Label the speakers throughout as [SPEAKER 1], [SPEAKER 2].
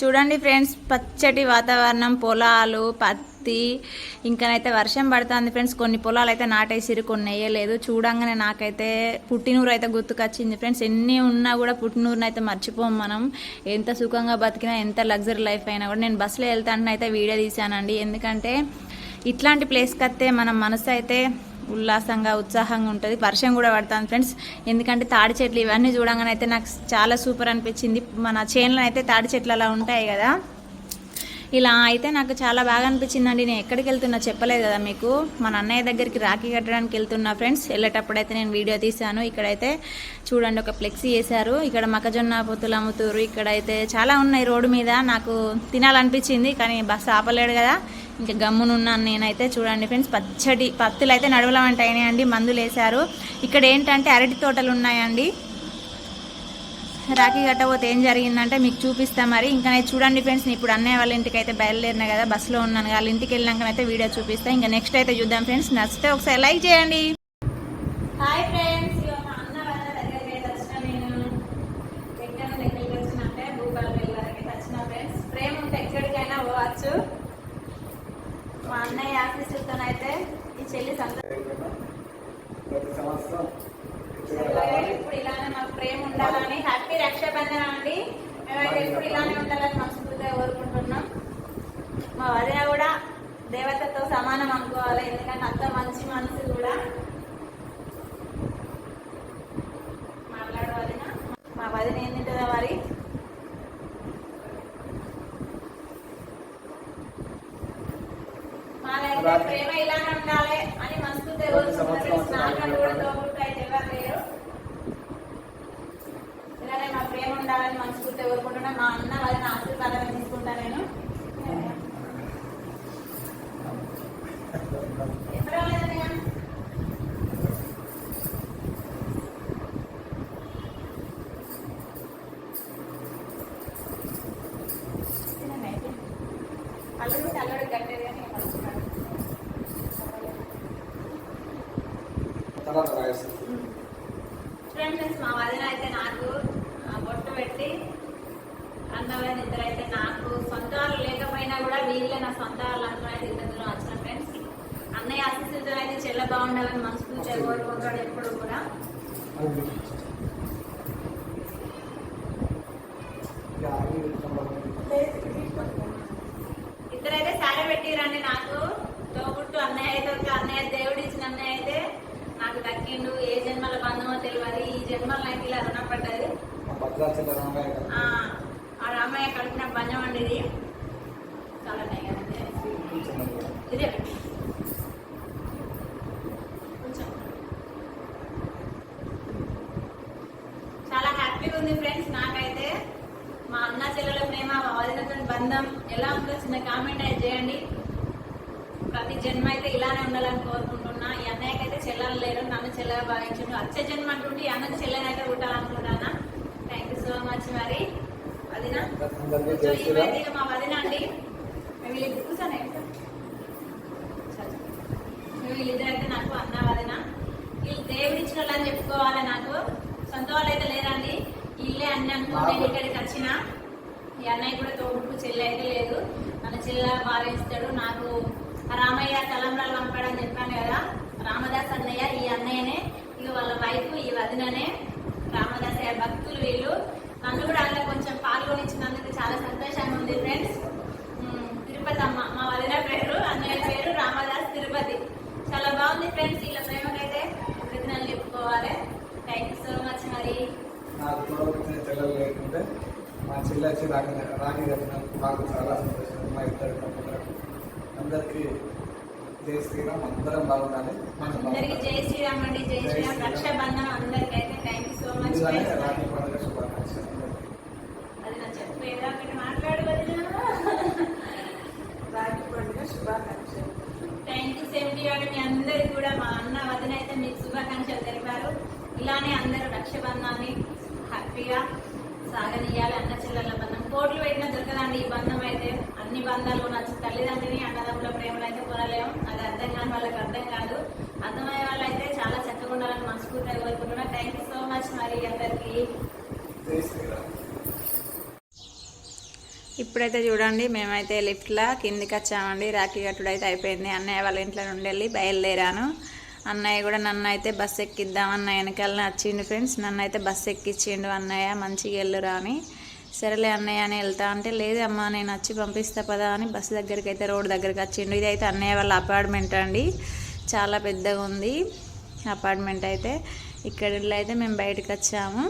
[SPEAKER 1] చూడండి ఫ్రెండ్స్ పచ్చటి వాతావరణం పొలాలు పత్తి ఇంకనైతే వర్షం పడుతుంది ఫ్రెండ్స్. కొన్ని పొలాలు అయితే నాటేసిరు కొన్ని వేయలేదు చూడంగానే నాకైతే పుట్టినూరు అయితే గుర్తుకొచ్చింది ఫ్రెండ్స్. ఎన్ని ఉన్నా కూడా పుట్టినూరుని అయితే మర్చిపోం మనం. ఎంత సుఖంగా బతికినా ఎంత లగ్జరీ లైఫ్ అయినా కూడా. నేను బస్సులో వెళ్తానని అయితే వీడియో తీశానండి. ఎందుకంటే ఇట్లాంటి ప్లేస్కి వస్తే మన మనసు అయితే ఉల్లాసంగా ఉత్సాహంగా ఉంటుంది. వర్షం కూడా పడుతుంది ఫ్రెండ్స్ ఎందుకంటే తాడి చెట్లు ఇవన్నీ చూడంగానే అయితే నాకు చాలా సూపర్ అనిపించింది. మన చేనులో అయితే తాడి చెట్లు అలా ఉంటాయి కదా. ఇలా అయితే నాకు చాలా బాగా అనిపించిందండి. నేను ఎక్కడికి వెళ్తున్నా చెప్పలేదు కదా మీకు. మన అన్నయ్య దగ్గరికి రాఖీ కట్టడానికి వెళ్తున్నా ఫ్రెండ్స్ వెళ్ళేటప్పుడు అయితే నేను వీడియో తీశాను. ఇక్కడైతే చూడండి ఒక ఫ్లెక్సీ వేశారు ఇక్కడ మొక్కజొన్న పొత్తులు అమ్ముతారు ఇక్కడైతే చాలా ఉన్నాయి రోడ్డు మీద. నాకు తినాలనిపించింది కానీ బస్సు ఆపలేడు కదా. ఇంకా గమ్మునున్నాను నేనైతే చూడండి ఫ్రెండ్స్ పచ్చడి పత్తులు అయితే నడువుల వంట మందులు వేశారు. ఇక్కడ ఏంటంటే అరటి తోటలు ఉన్నాయండి. రాఖీ కట్టబోతే ఏం జరిగిందంటే మీకు చూపిస్తా మరి. ఇంకా నేను చూడండి ఫ్రెండ్స్ నేను ఇప్పుడు అన్నయ్య వాళ్ళ ఇంటికి అయితే బయలుదేరినా కదా బస్సులో ఉన్నాను వాళ్ళ ఇంటికి వెళ్ళినాకనైతే వీడియో చూపిస్తా. ఇంకా నెక్స్ట్ అయితే చూద్దాం ఫ్రెండ్స్ నచ్చితే ఒకసారి లైక్ చేయండి. హాయ్ ఫ్రెండ్స్ అన్న వాళ్ళ దగ్గరికి అయితే వచ్చిన నేను ఎక్కడ దగ్గరికి వచ్చినట్టే భూపాలపల్లి వరకు వచ్చిన ఫ్రెండ్స్ ప్రేమ ఉంటే ఎక్కడికైనా పోవచ్చు మా అన్నయ్య ఆఫీసులతోనైతే ఈ చెల్లి సంత
[SPEAKER 2] ప్రతి సంవత్సరం
[SPEAKER 1] ఇప్పుడు ఇలానే మాకు ప్రేమ ఉండాలని హ్యాపీ రక్షాబంధన అండి మేమైతే ఎప్పుడు ఇలానే ఉండాలని మనస్ఫూర్తిగా కోరుకుంటున్నాం. మా వదిన కూడా దేవతతో సమానం అనుకోవాలి ఎందుకంటే అంత మంచి మనసు కూడా. మా వదిన ఏం తింటుందా మరి? మాకైతే ప్రేమ ఇలానే ఉండాలి అని మనస్ఫూర్తిగా కోరుకుంటున్నారు స్నానాలు కూడా తోబుట్టు అయితే ఎవరు లేరు ఇలానే మా ప్రేమ ఉండాలని మనస్ఫూర్తిగా కోరుకుంటున్నా మా అన్న వాళ్ళని ఆశీర్వాదం తీసుకుంటా నేను ఎప్పుడు రాలేదన్నయ్య? తినండి అయితే. అల్లుడు అల్లుడు కట్టేది కానీ ఏం పడుతున్నాడు.
[SPEAKER 2] తర్వాత రాయేస్తుంది
[SPEAKER 1] ఫ్రెండ్స్ మా వదిన అయితే నాకు ఆ, బొట్టు పెట్టి అందమైన ఇద్దరు అయితే నాకు సొంత వాళ్ళు లేకపోయినా కూడా వీళ్ళే నా సొంత వాళ్ళు అనుకుని అయితే ఇద్దరు వచ్చిన ఫ్రెండ్స్ అన్నయ్య ఆశీస్సులతో అయితే చెల్ల బాగుండాలని మనస్ఫూర్తిగా కోరుకుంటాడు ఎప్పుడు కూడా. ఇద్దరైతే సారీ పెట్టిరండి నాకు. తోబుట్టు అన్నయ్య అయితే ఒక అన్నయ్య దేవుడు ఇచ్చిన అన్నయ్య అయితే నాకు దక్కిండు ఏ జన్మల బంధమో తెలియదు ఈ జన్మల నాకు ఇలా రుణపడ్డది. ఆ ఆ రామయ్య కలిపిన బంధం అండి ఇది చాలా నయ్య
[SPEAKER 2] కూర్చున్నారు.
[SPEAKER 1] ఇదే పెట్టు. కొంచెం చాలా హ్యాపీగా ఉంది ఫ్రెండ్స్ నాకైతే మా అన్న చెల్లెల ప్రేమ మా వదినతో బంధం ఎలా ఉందో చిన్న కామెంట్ అయితే చేయండి. ప్రతి జన్మ అయితే ఇలానే ఉండాలని కోరుకుంటున్నా. ఈ అన్నయ్యకి అయితే చెల్లెలు లేరు నన్ను చెల్లెగా భావించుండు. వచ్చే జన్మ అంటుంటే ఈ అన్నకి చెల్లెని అయితే పుట్టాలనుకుంటానా? థ్యాంక్ యూ సో మచ్ మరి. వదిన మా వదిన అండి మేము వీళ్ళు కూర్చొని వీళ్ళిద్దరైతే నాకు అన్న వదిన వీళ్ళు దేవుడు ఇచ్చిన వాళ్ళు అని చెప్పుకోవాలి నాకు సొంత వాళ్ళు అయితే లేరండి ఇల్లే అన్ని అనుకుని నేను ఇక్కడికి వచ్చిన ఈ అన్నయ్య కూడా తోడుకు చెల్లి అయితే లేదు ఇలా భావిస్తాడు నాకు రామయ్య తలంబ్రాలు పంపాడని చెప్పాను కదా. రామదాస్ అన్నయ్య ఈ అన్నయ్యనే ఇక వాళ్ళ వైఫ్ ఈ వదిననే రామదాస్ అయ్య భక్తులు వీళ్ళు. నన్ను కూడా అందులో కొంచెం పాల్గొనిచ్చినందుకు చాలా సంతోషంగా ఉంది ఫ్రెండ్స్ తిరుపతి అమ్మ మా వదిన పేరు అన్నయ్య పేరు రామదాస్ తిరుపతి. చాలా బాగుంది ఫ్రెండ్స్ ఇలా ప్రేమకైతే కృతజ్ఞతలు చెప్పుకోవాలి. థ్యాంక్ యూ సో మచ్ మరి.
[SPEAKER 2] నాకు తోడబుట్టిన చెల్లెలు లేకుంటే మా చెల్లి వచ్చి రాగి రాగి చాలా ఇద్దరు. అందరికీ జై శ్రీరామ్ అందరం బాగుండాలి
[SPEAKER 1] అందరికి. జై శ్రీరామ్ అండి జై శ్రీరామ్
[SPEAKER 2] శ్రీరామ్.
[SPEAKER 1] రక్షాబంధనం అందరికైతే thank you so much
[SPEAKER 2] Rakhi పండుగ శుభాకాంక్షలు.
[SPEAKER 1] అది నా చెప్పు ఏదో ఒకటి మాట్లాడు వదినా
[SPEAKER 3] రాఖీ పండుగ శుభాకాంక్షలు
[SPEAKER 1] thank you same to you మీ అందరికి కూడా మా అన్న వదిన అయితే మీకు శుభాకాంక్షలు తెలిపారు ఇలానే అందరూ రక్షబంధాన్ని హ్యాపీగా సాగనీయాలి అన్న చెల్లెల బంధం కోట్లు పెట్టినా ఈ బంధం అయితే అన్ని బంధాలు నచ్చి తల్లిదండ్రిని అన్నదమ్ముల ప్రేమలు అయితే పొరలేం అది అర్థం కాని వాళ్ళకి అర్థం కాదు. అర్థమయ్యే వాళ్ళు అయితే చాలా చక్కగా ఉండాలని మనస్ఫూర్తిగా కోరుకుంటున్నా. థ్యాంక్ యూ సో మచ్ మరి అందరికి. ఇప్పుడైతే చూడండి మేమైతే లిఫ్ట్లో కిందికి వచ్చామండి. రాఖీ కట్టుడు అయితే అయిపోయింది. అన్నయ్య వాళ్ళ ఇంట్లో నుండి వెళ్ళి బయలుదేరాను. అన్నయ్య కూడా నన్ను అయితే బస్సు ఎక్కిద్దాం అన్నయ్య వెనకాలనే వచ్చిండు ఫ్రెండ్స్ నన్ను అయితే బస్సు ఎక్కించిండు అన్నయ్య. మంచిగా వెళ్ళురా అని సరేలే అన్నయ్య అని వెళ్తా అంటే లేదు అమ్మ నేను వచ్చి పంపిస్తా పదా అని బస్సు దగ్గరికి అయితే రోడ్ దగ్గరికి వచ్చిండు. ఇదైతే అన్నయ్య వాళ్ళ అపార్ట్మెంట్ అండి. చాలా పెద్దగా ఉంది అపార్ట్మెంట్ అయితే. ఇక్కడ అయితే మేము బయటకు వచ్చాము.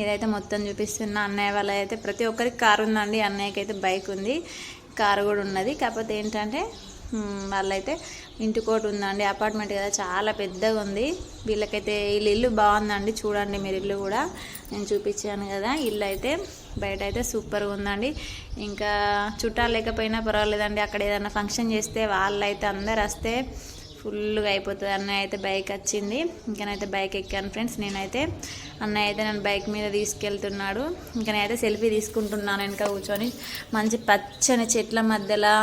[SPEAKER 1] ఇదైతే మొత్తం చూపిస్తున్నా అన్నయ్య వాళ్ళ అయితే ప్రతి ఒక్కరికి కారు ఉందండి. అన్నయ్యకి అయితే బైక్ ఉంది. కారు కూడా ఉన్నది. కాకపోతే ఏంటంటే వాళ్ళైతే ఇంటికోటి ఉందండి అపార్ట్మెంట్ కదా చాలా పెద్దగా ఉంది. వీళ్ళకైతే వీళ్ళ ఇల్లు బాగుందండి చూడండి మీరు ఇల్లు కూడా. నేను చూపించాను కదా ఇల్లు అయితే బయట అయితే సూపర్గా ఉందండి. ఇంకా చుట్టాలు లేకపోయినా పర్వాలేదండి అక్కడ ఏదైనా ఫంక్షన్ చేస్తే వాళ్ళైతే అందరు వస్తే ఫుల్గా అయిపోతుంది. అన్నయ్య అయితే బైక్ వచ్చింది. ఇంకనైతే బైక్ ఎక్కాను ఫ్రెండ్స్ నేనైతే అన్నయ్య అయితే నన్ను బైక్ మీద తీసుకెళ్తున్నాడు. ఇంకా నేనైతే సెల్ఫీ తీసుకుంటున్నాను వెనక కూర్చొని. మంచి పచ్చని చెట్ల మధ్యలో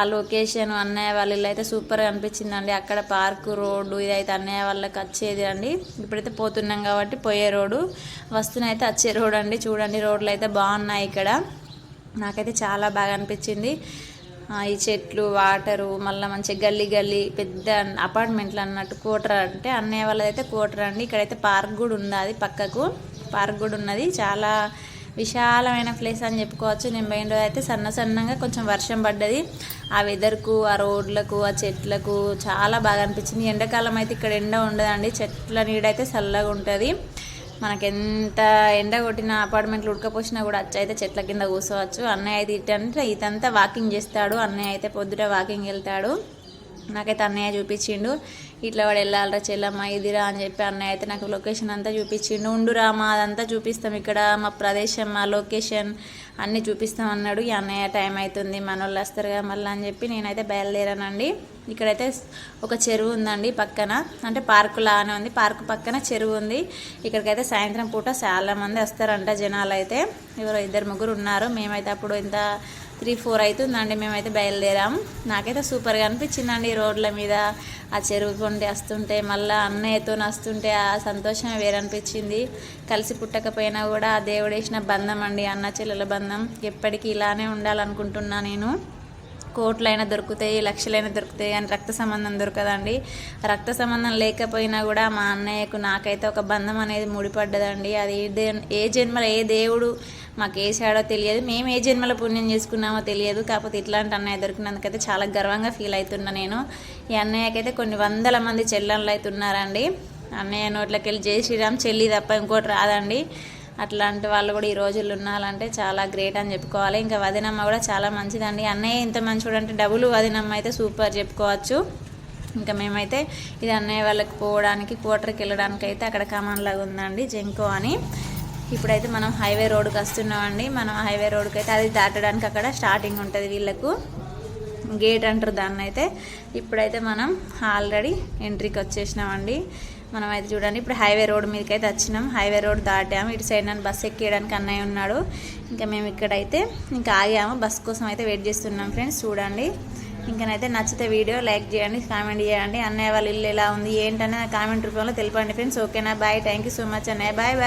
[SPEAKER 1] ఆ లొకేషన్ అన్నయ్య వాళ్ళ ఇల్లు అయితే సూపర్గా అనిపించిందండి. అక్కడ పార్కు రోడ్డు ఇదైతే అన్నయ్య వాళ్ళకి వచ్చేది అండి. ఇప్పుడైతే పోతున్నాం కాబట్టి పోయే రోడ్డు. వస్తున్నైతే వచ్చే రోడ్ అండి. చూడండి రోడ్లు అయితే బాగున్నాయి ఇక్కడ. నాకైతే చాలా బాగా అనిపించింది. ఈ చెట్లు వాటరు మళ్ళీ మంచిగా గల్లీ గల్లీ పెద్ద అపార్ట్మెంట్లు అన్నట్టు కోటర్ అంటే అన్నయ్య వాళ్ళదైతే కోటర్ అండి. ఇక్కడైతే పార్క్ కూడా ఉంది అది పక్కకు. పార్క్ కూడా ఉన్నది. చాలా విశాలమైన ప్లేస్ అని చెప్పుకోవచ్చు. నేను పోయిన రోజు అయితే సన్న సన్నగా కొంచెం వర్షం పడ్డది. ఆ వెదర్కు ఆ రోడ్లకు ఆ చెట్లకు చాలా బాగా అనిపించింది. ఎండాకాలం అయితే ఇక్కడ ఎండ ఉండదండి. చెట్ల నీడైతే చల్లగా ఉంటుంది మనకెంత ఎండ కొట్టిన అపార్ట్మెంట్లు ఉడకపోసినా కూడా వచ్చి అయితే చెట్ల కింద కూర్చోవచ్చు. అన్నయ్య అయితే ఇటంటే ఇతంతా వాకింగ్ చేస్తాడు. అన్నయ్య అయితే పొద్దుట వాకింగ్ వెళ్తాడు. నాకైతే అన్నయ్య చూపించిండు. ఇట్లా వాడు వెళ్ళాలరా చెల్లమ్మ ఇదిరా అని చెప్పి అన్నయ్య అయితే నాకు లొకేషన్ అంతా చూపించిండు. ఉండురా మా అదంతా చూపిస్తాం ఇక్కడ మా ప్రదేశం మా లొకేషన్ అన్నీ చూపిస్తాం అన్నాడు. ఈ అన్నయ్య టైం అవుతుంది మన వాళ్ళు వస్తారు కదా మళ్ళీ అని చెప్పి నేనైతే బయలుదేరానండి. ఇక్కడైతే ఒక చెరువు ఉందండి పక్కన అంటే పార్కు లానే ఉంది. పార్కు పక్కన చెరువు ఉంది. ఇక్కడికైతే సాయంత్రం పూట చాలా మంది వస్తారంట జనాలు అయితే. ఎవరో ఇద్దరు ముగ్గురు ఉన్నారు. మేమైతే అప్పుడు ఇంత త్రీ ఫోర్ అవుతుందండి. మేమైతే బయలుదేరాం. నాకైతే సూపర్గా అనిపించిందండి రోడ్ల మీద. ఆ చెరువు కొండి వస్తుంటే మళ్ళీ అన్నయ్యతో వస్తుంటే ఆ సంతోషం వేరనిపించింది. కలిసి పుట్టకపోయినా కూడా ఆ దేవుడు వేసిన బంధం అండి అన్న చెల్లెల బంధం. ఎప్పటికీ ఇలానే ఉండాలనుకుంటున్నా నేను. కోట్లైనా దొరుకుతాయి లక్షలైనా దొరుకుతాయి కానీ రక్త సంబంధం దొరకదండి. రక్త సంబంధం లేకపోయినా కూడా మా అన్నయ్యకు నాకైతే ఒక బంధం అనేది ముడిపడ్డదండి. అది ఏ ఏ జన్మలో ఏ దేవుడు మాకు వేసాడో తెలియదు. మేము ఏ జన్మలో పుణ్యం చేసుకున్నామో తెలియదు. కాకపోతే ఇట్లాంటి అన్నయ్య దొరికినందుకైతే చాలా గర్వంగా ఫీల్ అవుతున్నా నేను. ఈ అన్నయ్యకైతే కొన్ని వందల మంది చెల్లెళ్ళు అయితే ఉన్నారండి అన్నయ్య నోట్లోకి వెళ్ళి జై శ్రీరామ్ చెల్లి తప్ప ఇంకోటి రాదండి. అట్లాంటి వాళ్ళు కూడా ఈ రోజుల్లో ఉన్నారంటే చాలా గ్రేట్ అని చెప్పుకోవాలి. ఇంకా వదినమ్మ కూడా చాలా మంచిదండి. అన్నయ్య ఇంత మంచివాడు అంటే డబుల్ వదినమ్మ అయితే సూపర్ చెప్పుకోవచ్చు. ఇంకా మేమైతే ఇది అన్నయ్య వాళ్ళకి పోవడానికి క్వార్టర్కి వెళ్ళడానికి అయితే అక్కడ కమాన్ లాగా ఉందండి జంకో అని. ఇప్పుడైతే మనం హైవే రోడ్కి వస్తున్నామండి. మనం హైవే రోడ్కి అయితే అది దాటడానికి అక్కడ స్టార్టింగ్ ఉంటుంది వీళ్ళకు. గేట్ అంటారు దాన్ని అయితే ఇప్పుడైతే మనం ఆల్రెడీ ఎంట్రీకి వచ్చేసినామండి. మనం అయితే చూడండి. ఇప్పుడు హైవే రోడ్ మీదకి అయితే వచ్చినాం. హైవే రోడ్ దాటాము. ఇటు సైడ్ నన్ను బస్సు ఎక్కేయడానికి అన్నయ్య ఉన్నాడు. ఇంకా మేము ఇక్కడైతే ఇంకా ఆగాము. బస్ కోసం అయితే వెయిట్ చేస్తున్నాం ఫ్రెండ్స్. చూడండి. ఇంకనైతే నచ్చితే వీడియో లైక్ చేయండి కామెంట్ చేయండి. అన్నయ్య వాళ్ళ ఇల్లు ఎలా ఉంది ఏంటనే కామెంట్ రూపంలో తెలిపండి ఫ్రెండ్స్. ఓకేనా? Bye. Thank you so much అన్నయ్య. Bye bye.